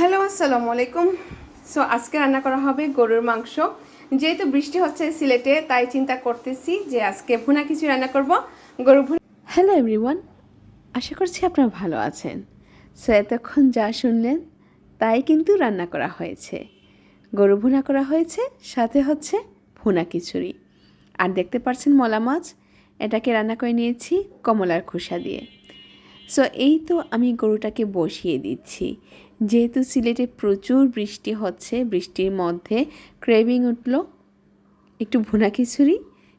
Hello, আসসালামু আলাইকুম। So আজকে রান্না করা হবে গরুর মাংস। যেহেতু বৃষ্টি হচ্ছে সিলেটে, তাই চিন্তা করতেছি যে আজকে ভুনা কিছু রান্না করব। গরু ভুনা হ্যালো এভরিওয়ান, আশা করছি আপনারা ভালো আছেন। সো এতক্ষণ যা শুনলেন, তাই কিন্তু রান্না করা হয়েছে। গরু ভুনা করা হয়েছে, সাথে হচ্ছে ভুনা খিচুড়ি। আর দেখতে পাচ্ছেন মলা মাছ, এটাকে রান্না করে নিয়েছি কমলার খোসা দিয়ে। সো এই তো আমি গরুটাকে বসিয়ে দিচ্ছি। যেহেতু সিলেটে প্রচুর বৃষ্টি হচ্ছে, বৃষ্টির মধ্যে ক্রেভিং উঠল একটু ভুনা খিচুড়ি,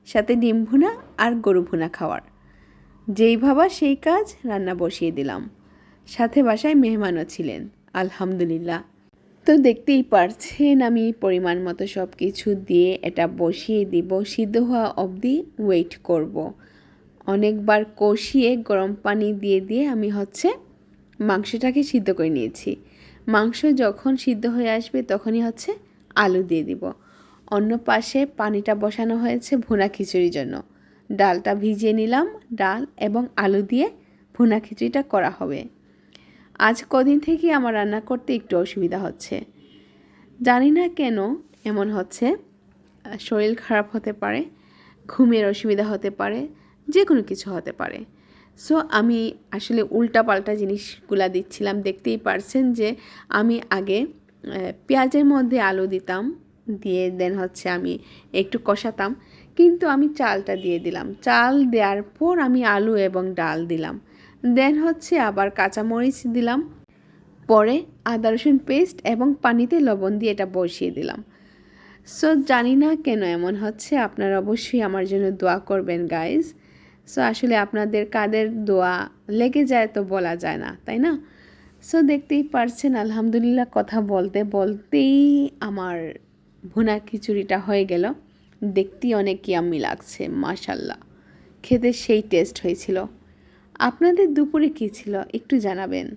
সাথে ডিম ভুনা আর গরু ভুনা খাওয়ার। যেই ভাবা সেই কাজ রান্না বসিয়ে দিলাম। সাথে বাসায় মেহমানও ছিলেন, আলহামদুলিল্লাহ। তো দেখতেই পারছেন আমি পরিমাণ মতো সব কিছু দিয়ে এটা বসিয়ে দিব, সিদ্ধ হওয়া অবধি ওয়েট করব। অনেকবার কষিয়ে গরম পানি দিয়ে দিয়ে আমি হচ্ছে মাংসটাকে সিদ্ধ করে নিয়েছি। মাংস যখন সিদ্ধ হয়ে আসবে তখনই হচ্ছে আলু দিয়ে দিব। অন্য পাশে পানিটা বসানো হয়েছে ভুনা খিচুড়ির জন্য। ডালটা ভিজিয়ে নিলাম, ডাল এবং আলু দিয়ে ভুনা খিচুড়িটা করা হবে। আজ কদিন থেকে আমার রান্না করতে একটু অসুবিধা হচ্ছে। জানি না কেন এমন হচ্ছে শরীর খারাপ হতে পারে, ঘুমের অসুবিধা হতে পারে যে কোনো কিছু হতে পারে। সো আমি আসলে উল্টা পাল্টা জিনিসগুলা দিচ্ছিলাম। দেখতেই পারছেন যে আমি আগে পেঁয়াজের মধ্যে আলু দিতাম, দিয়ে দেন হচ্ছে আমি একটু কষাতাম। কিন্তু আমি চালটা দিয়ে দিলাম। চাল দেওয়ার পর আমি আলু এবং ডাল দিলাম। দেন হচ্ছে আবার কাঁচামরিচ দিলাম। পরে আদা, রসুন পেস্ট এবং পানিতে লবণ দিয়ে এটা বসিয়ে দিলাম। সো জানি না কেন এমন হচ্ছে। আপনারা অবশ্যই আমার জন্য দোয়া করবেন গাইজ সো আসলে আপনাদের কাদের দোয়া লেগে যায় তো বলা যায় না, তাই না? সো দেখতেই পারছেন, আলহামদুলিল্লাহ কথা বলতে বলতেই আমার ভুনা খিচুড়িটা হয়ে গেল। দেখতেই অনেক ইয়াম্মি লাগছে মাশাল্লাহ খেতে সেই টেস্ট হয়েছিল। আপনাদের দুপুরে কী ছিল, একটু জানাবেন?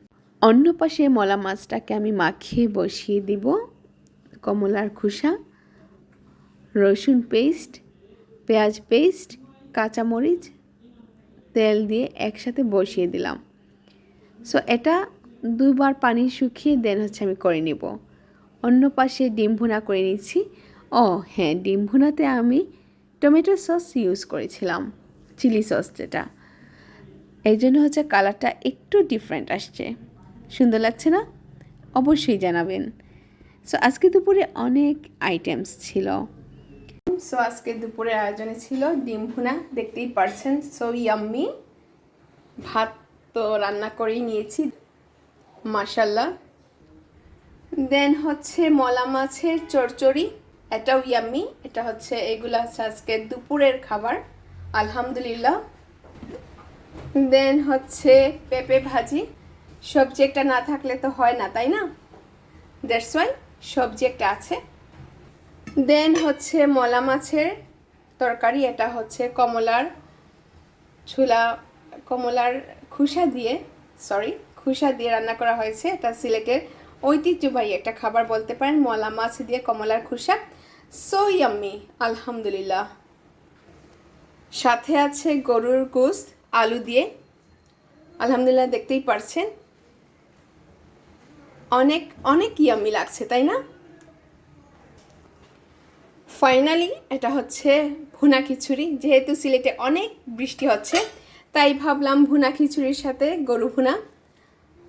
অন্য পাশে মলা মাছটাকে আমি মাখিয়ে বসিয়ে দিব, কমলার খোসা, রসুন পেস্ট পেঁয়াজ পেস্ট কাঁচামরিচ তেল দিয়ে একসাথে বসিয়ে দিলাম। সো এটা দুবার পানি শুকিয়ে দেন হচ্ছে আমি করে নিব। অন্য পাশে ডিম ভুনা করে নিচ্ছি। ও হ্যাঁ ডিম ভুনাতে আমি টমেটো সস ইউজ করেছিলাম, চিলি সস যেটা। এই জন্য হচ্ছে কালারটা একটু ডিফারেন্ট আসছে। সুন্দর লাগছে না? অবশ্যই জানাবেন। সো আজকে দুপুরে অনেক আইটেমস ছিল। সো আজকে দুপুরের আয়োজনে ছিল ডিম ভুনা, দেখতেই পারছেন। সো ইয়াম্মি ভাত তো রান্না করেই নিয়েছি মাসাল্লাহ দেন হচ্ছে মলা মাছের চরচড়ি এটাও ইয়াম্মি এটা হচ্ছে, এগুলো হচ্ছে আজকে দুপুরের খাবার, আলহামদুলিল্লাহ। দেন হচ্ছে পেঁপে ভাজি। সবজি একটা না থাকলে তো হয় না, তাই না? দ্যাটস ওয়াই সবজি একটা আছে। দেন হচ্ছে মলা মাছের তরকারি, এটা হচ্ছে কমলার ছোলা, কমলার খুসা দিয়ে সরি খুসা দিয়ে রান্না করা হয়েছে। এটা সিলেটের ঐতিহ্যবাহী একটা খাবার বলতে পারেন, মলা মাছ দিয়ে কমলার খুসা। সো ইয়াম্মি আলহামদুলিল্লাহ। সাথে আছে গরুর গোস আলু দিয়ে। আলহামদুলিল্লাহ, দেখতেই পারছেন। অনেক অনেক ইয়াম্মি লাগছে, তাই না? ফাইনালি এটা হচ্ছে ভুনা খিচুড়ি। যেহেতু সিলেটে অনেক বৃষ্টি হচ্ছে, তাই ভাবলাম ভুনা খিচুড়ির সাথে গরু ভুনা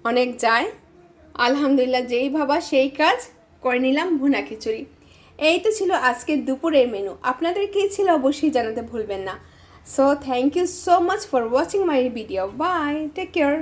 অনেক যায়। আলহামদুলিল্লাহ, যেই ভাবা সেই কাজ করে নিলাম ভুনা খিচুড়ি। এই তো ছিল আজকের দুপুরের মেনু আপনাদের কী ছিল অবশ্যই জানাতে ভুলবেন না। So thank you so much for watching my video bye take care